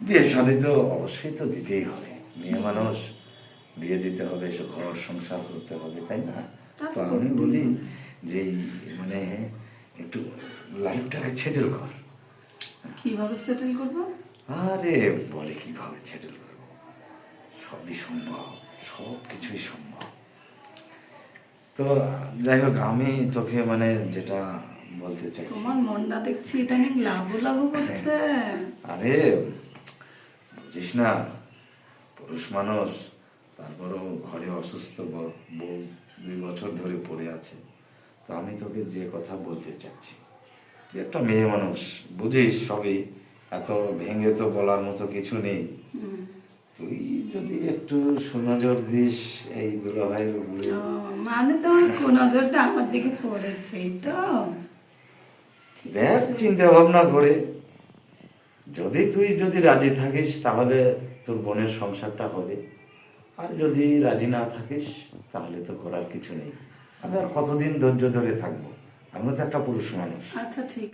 বিয়ে শাদি তো অবশ্যই তো দিতেই হবে। মেয়ে মানুষ বিয়ে দিতে হবে সে ঘর সংসার করতে হবে তাই না? তো আমি বলি যে মানে একটু লাইফটাকে ছেটেল কর। কীভাবে সেটেল করব? আরে বলে কীভাবে করব? সবই সম্ভব সব কিছুই সম্ভব। তো যাই হোক আমি তোকে মানে যেটা বলতে চাইছি। তোমার মনটা দেখছি ইদানিং লাভু লাভু করছে আরে বুঝিস না? পুরুষ মানুষ তারপরও ঘরে অসুস্থ বউ দুই বছর ধরে পড়ে আছে। তো আমি তোকে যে কথা বলতে চাচ্ছি তুই একটা মেয়ে মানুষ বুঝিস সবই এত ভেঙে তো বলার মতো কিছু নেই। তুই যদি একটু সুনজর দিস এই দুলাভাইয়ের উপরে মানে তোমার নজরটা আমার দিকে পড়েছে তো। দেখ চিন্তা ভাবনা করে। যদি তুই যদি রাজি থাকিস, তাহলে তোর বোনের সংসারটা হবে। আর যদি রাজি না থাকিস, তাহলে তো করার কিছু নেই। আমি আর কতদিন ধৈর্য ধরে থাকব? আমি তো একটা পুরুষ মানুষ। আচ্ছা ঠিক